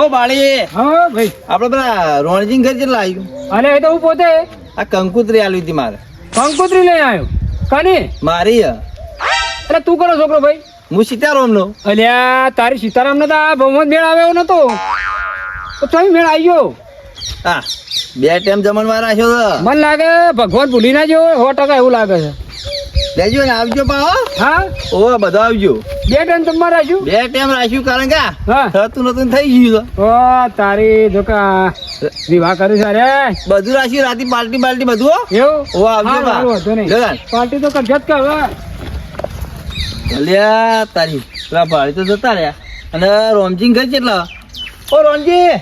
ઓ બાળી. હા ભાઈ. આપણે પેલા રોણજી ઘર જેટલા આવ્યું અને એ તો હું પોતે આ કંકુતરી આલી હતી મારે. કંકુત્રી લઈને આવ્યો. કાની? મારી અરે તું કરો છોકરો ભાઈ. હું સીતારામ નો અલ્યા તારી સીતારામ ને તો આ બહુમત મેળ આવ્યો નતો. તો તમે મેળ આવ્યો હા બે ટાઈમ જમણવાર રાખ્યો તો. મને લાગે ભગવાન ભૂલી ના જેવો સો ટકા એવું લાગે છે. લેજો ને આવજો પા હા? ઓ બધો આવજો. બે ટાઈમ તમારે રાખ્યું? બે ટાઈમ રાખ્યું કારણ કે હા. થતું નતું થઈ ગયું ઓ તારી ધોકા વિવાહ કર્યું છે અરે. બધું રાખ્યું રાતે પાર્ટી પાર્ટી બધું હો. એવું? ઓ આવજો. પાર્ટી તો કરજત કર હવે. અલ્યા તારી પેલા ભાડી તો જતા રહ્યા. અને રોમજીન ઘર કેટલા? ઓ રોમજી.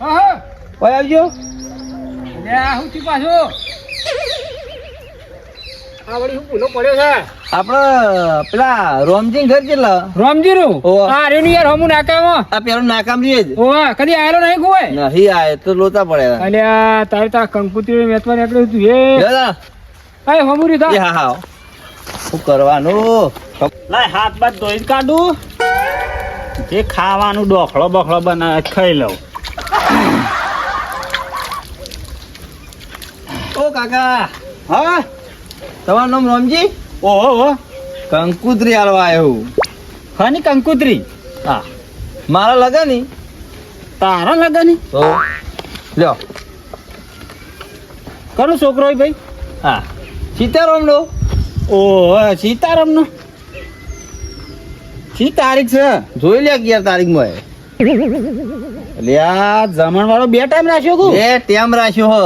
હા હા. ભાઈ આવજો. અલ્યા, હું થયું પાછું? આ વળી હું ભૂલો પડ્યો છે આપડે પેલા રોમજીન ઘર કેટલા રામજીનું? ઓહો. હા રેણુ યાર હમું નાકામાં આ પેલું નાકામ રહ્યું જ કદી આયલો નહીં કોઈ? નહીં આય તો લોતા પડે અલ્યા તારે તા કંકુતરી વેચવા નીકળ્યું તું એ દાદા અય હમું રીધા હા હા. શું કરવાનું? લાય હાથ બાદ ધોઈ કાઢું. જે ખાવાનું ડોખળો બખડો બનાવે ખાઈ લઉં. ઓ કાકા. હા? તમારું નામ રામજી? ઓહો કંકુત્રી કંકુતરી આલવા આવ્યો હની કંકુતરી? હા. મારા લગન તારા લગન તો? લ્યો. કનો છોકરો ભાઈ. હા. સીતારામ નો ઓહો સીતારામ નો શી તારીખ છે? જોઈ લે અગિયાર તારીખમાં એટલે આ જમણ વાળો બે ટાઈમ રાખ્યો કુ એ ટાઈમ રાખ્યો હ.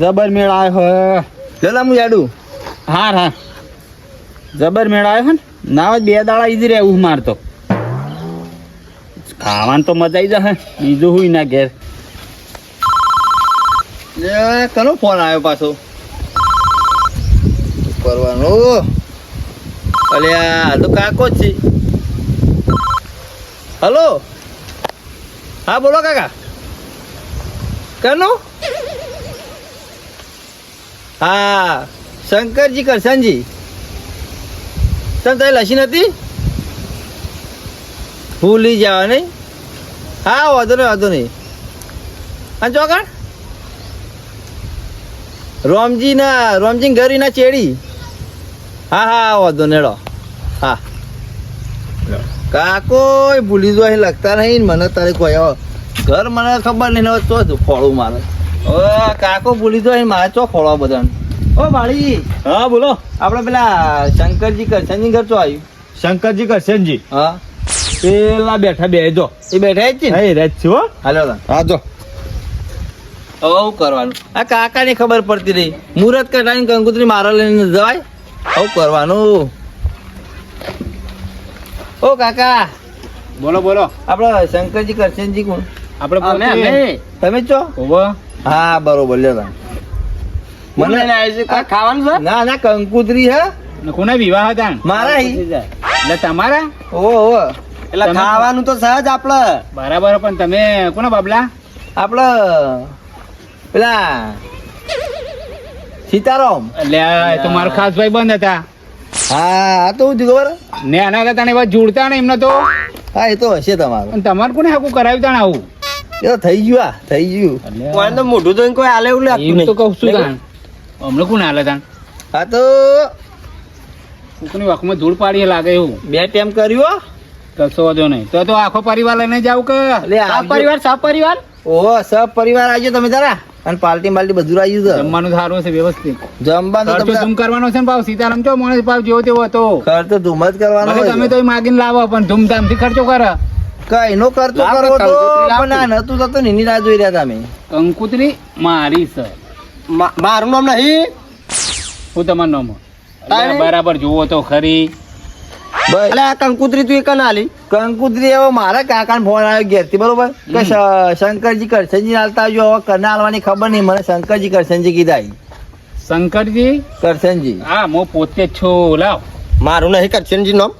જબર મેળ આવ્યો હે. લેલા હું હા હા જબર મેળ આવ્યો હે ને? ના બે દાડા ઈજી રહેવું મારતો. ખાવાનું તો મજા આવી જશે બીજું હોય ના ઘેર. કનો ફોન આવ્યો પાછો? કરવાનો અલ્યા આ તો કાકો જ છે. હલો? હા બોલો કાકા. કનો? હા, શંકરજી કરશનજી. તમે તારી લસી નથી ભૂલી જાવ નહીં. હા, વાંધો નહીં વાંધો નહીં. અને ચોકણ રોમજી ના રોમજી ઘરી ના ચેડી. હા હા, વાંધો નેડો હા. કાકો ભૂલી જો લગતા નહીં મને તારે કોઈ ઘર મને ખબર નહીં તો ચો ખોળું મારે. કાકો ભૂલી દો મારે ચો ખોળવા બધાને. ઓ ભાળી હા બોલો. આપણે પેલા શંકરજી કરશનજી ઘર ચો આવ્યું? શંકરજી કરશનજી હા. પેલા બેઠા બે જો. એ બેઠા જ છે ને? હે છે હો. હાલો હા જો. આવું કરવાનું? આ કાકાને ખબર પડતી રહી. મુહૂર્ત કઢાવીને કંકુતરી મારા લઈને જવાય? આવું કરવાનું? ઓ કાકા. બોલો બોલો. આપડે શંકરજી કરશનજી કોણ? આપણે તમે છો? ઓવો હા બરોબર લ્યો તાન. મને ખાવાનું છે? ના ના કંકુતરી હે. કોના વિવાહ હતા? મારા એટલે તમારા? ઓહો એટલે ખાવાનું તો સહજ આપડે. બરાબર પણ તમે કોના બાબલા? આપડે પેલા સીતારામ. એટલે એ તો મારો ખાસ ભાઈ બંધ હતા. હા આ તો હું ખબર? ને આના હતા ને એવા જોડતા ને એમને તો. હા એ તો હશે તમારું. પણ તમારે કોને હાકું કરાવ્યું તા ને આવું? એ થઈ ગયું આ થઈ ગયું. તો મોઢું તો કોઈ આલે એવું એમ તો કહું છું તાણ. હમણાં કોણ આલે તાણ? હા તો કોકની વાંખમાં ધૂળ પાડીએ લાગે એવું. બે ટાઈમ કર્યું. કશો વાંધો નહીં. તો તો આખો પરિવાર લઈને જાવ કે? સાફ પરિવાર સાફ પરિવાર? ઓહો સબ પરિવાર આવજો તમે તારા. અને પાર્ટી બાલ્ટી બધું આવ્યું છે. જમવાનું સારું છે વ્યવસ્થિત. જમવાનું તમને ધૂમ કરવાનો છે ને ભાવ? સીતારામ ચો માણસ ભાવ જેવો તેવો હતો. ખર્ચ ધૂમ જ કરવાનો તમે તો માગીને લાવો પણ ધૂમધામથી ખર્ચો કરે. કઈ નો કરતો લાવ કરવો તો પણ આ નતું થતું ને એની રાહ જોઈ રહ્યા તમે. કંકુતરી મારી છે મારું નામ નહીં? હું તમારું નામ? બરાબર જુઓ તો ખરી. એટલે આ કંકુતરી તું એક ના આલી? કંકુતરી હવે મારા કાકાને ફોન આવ્યો ઘેરથી બરોબર? કે શંકરજી કરશનજી હાલતા આવજો. હવે હાલવાની ખબર નહીં મને શંકરજી કરશનજી કીધા શંકરજી? કરશનજી હા હું પોતે જ છું લાવ. મારું નહીં કરશનજી નામ?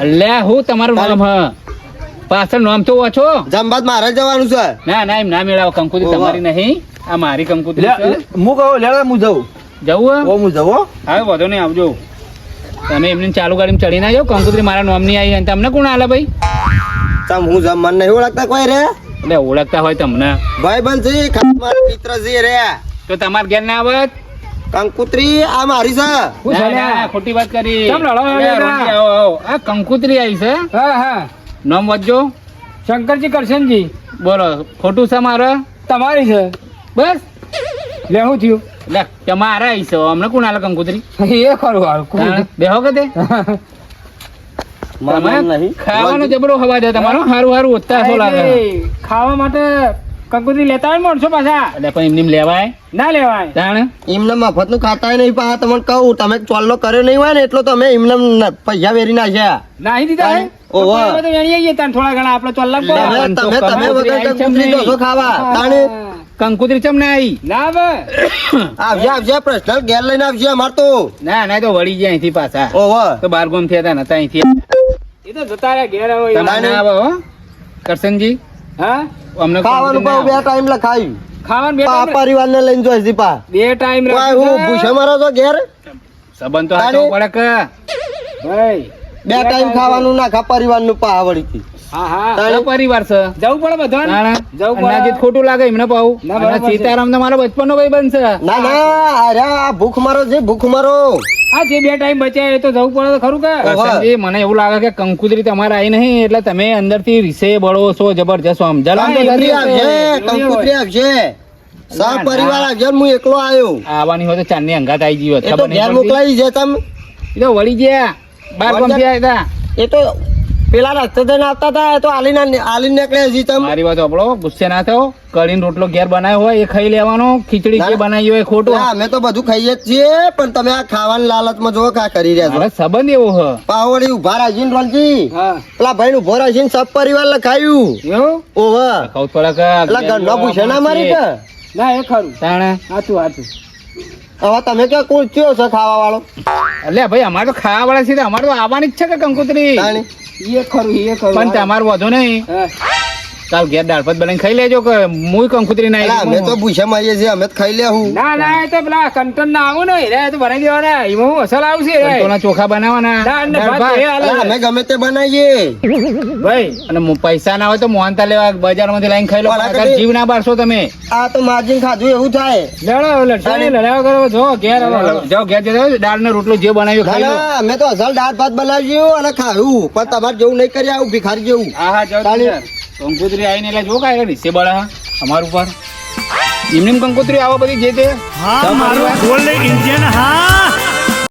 અલ્યા હું તમારું નામ હ. પાછળ નામ તો ઓછો જમબાદ મારે જવાનું છે. ના ના એમ ના મેળાવ કંકુતી તમારી નહીં. આ મારી કંકુતરી લે- છે. લે- હું કહું લેડા હું જઉં. જવું ઓ હું જવું હા. વધો નહીં આવજો. તમે એમને ચાલુ ગાડીમાં ચડીને જાવ કંકુતરી મારા નામની આવી અને તમને કોણ આલે ભાઈ? તમ હું જમ મને નહીં ઓળખતા કોઈ રે? એટલે ઓળખતા હોય તમને. ભાઈ બનજી ખાસ મિત્ર છે રે. તો તમારે ઘેર ના આવત? કંકુત્રી આ મારી છે. ના, ના, ખોટી વાત કરી. આ કંકુતરી આવી છે. હા હા. નામ વાંચજો. શંકરજી કરશનજી. બોલો ખોટું છે મારે? તમારી છે. બસ. લે હું થયું? લે તમારા આવી છે અમને કોણ આલે કંકુતરી? એ ખરું હાલ બેહો કે તે? ખાવાનો જબરો હવા દે તમારો. હારું હારું ઓછા છો લાગે? ખાવા માટે કંકોત્રી લેતા હોય માણસો પાછા? એટલે પણ એમને લેવાય? ના લેવાય. જાણે એમને મફતનું ખાતા નહીં પા તમને કહું તમે ચોલ્લો કર્યો નહીં હોય ને એટલો તમે એમને પૈસા વેરી નાખ્યા નાહી દીધા હે ઓહો. આપણે તો વેણીએ છીએ તાન થોડા ઘણા આપણે ચોલ્લા લે, તમે તમે તમે વગર કંકુત્રી દોસો ખાવા. તાણે કંકુતરી ચમ ના આવી ના બે આવજે આવજે પર્સનલ ઘેર લઈને આવજે અમાર તો. ના ના તો વળી ગયા અહીંથી પાછા. ઓહો તો બાર ગોમ થયા હતા ને અહીંથી. એ તો જતા રહ્યા ઘેર હવે. તમે ના, ના આવો કરશનજી? હા? અમને ખાવાનું કંકુતરી બે ટાઈમ લખાયું. ખાવાનું બે ટાઈમ પરિવાર ને લઈને જોઈશ બે ટાઈમ હું ભૂસે મારો તો ઘેર? સંબંધ તો તારે? પડે કે ભાઈ બે ટાઈમ ખાવાનું નાખા પરિવારનું પા વળીથી હા હા. પરિવાર છે? જવું પડે બધા જવું પડે. ખોટું લાગે એમને પાવું ના. સીતારામ તો મારો બચપન નો ભાઈ બનશે ના ના અરે આ ભૂખ મારો છે ભૂખ મારો. હા જે બે ટાઈમ બચ્યા એ તો જવું પડે તો ખરું કે. મને એવું લાગે કે કંકુતરી તમારે આવી નહીં એટલે તમે અંદરથી રીસે બળો છો જબરજસ્ત આમ. ને કંકુતરી આવશે સહ પરિવાર આવશે હું એકલો આવ્યો. આવવાની હોય તો ચાંદની અંગાત આવી તો ખબર નહીં મોકલાવી છે તમે. એ તો વળી ગયા. બાર ગયા? આવ્યા એ તો પેલા રસ્તે થઈને આવતા હતા એ તો આલીને આલીને નીકળે હજી તમે. મારી વાત આપણો ગુસ્સે ના થયો કઢીને રોટલો ઘેર બનાવ્યો હોય એ ખાઈ લેવાનો. ખીચડી જે બનાવી હોય ખોટું. અમે તો બધું ખાઈએ જ છીએ પણ તમે આ ખાવાની લાલચમાં જો કા કરી રહ્યા છો. સંબંધ એવો હ. પાવડી ઊભા રાજીન રોલજી પેલા ભાઈ ઊભો રાજીન સબ પરિવાર લખાયું ઓહ. ઓહો કહું થોડા કે પેલા ઘરનો પૂછે ના મારી કે ના એ ખરું. તાણે? સાચું સાચું. હવે તમે ક્યાં કોણ કયો છો ખાવા વાળો એટલે ભાઈ અમારે તો ખાવા વાળા છે અમારે તો આવવાની જ છે કે કંકુતરી. એ ખરું એ ખરું પણ તમારું વધુ નહીં. કાલ ઘેર દાળ ભાત બનાવીને ખાઈ લેજો કે મુય કંકુતરી ના અમે તો ભૂસે મારીએ છીએ અમે તો ખાઈ લેવું ના ના એ તો પેલા કંટન ના આવું ને રે તો બનાવી દેવાના. એમાં હું અસલ આવશે રે. કંટોના ચોખા બનાવવાના દાળ ને ભાત. એ હાલે. અમે ગમે તે બનાવીએ. ભાઈ. અને મુ- પૈસા ના હોય તો મોહનતા લેવા બજારમાંથી લાઈન ખાઈ લો. જીવ ના બારશો તમે. આ તો માર્જિન ખાધું એવું થાય. લડો લડશો લડાવ લડ્યા કરો જો ઘેર જો ઘેર જજો દાળ ને રોટલો જે બનાવ્યો ખાઈ લો. અમે તો અસલ દાળ ભાત બનાવ્યું અને ખાયું પણ તમારે જેવું નહીં કરી આવું ભિખારી જેવું. હા હા. તમે કંકોત્રી આવીને એટલે જો કાંઈ રીસે બળા. અમારું ઉપર એમને એમ કંકોત્રી આવો બધી જે તે. હા મારું ગોલ્ડ ઇન્ડિયન હા.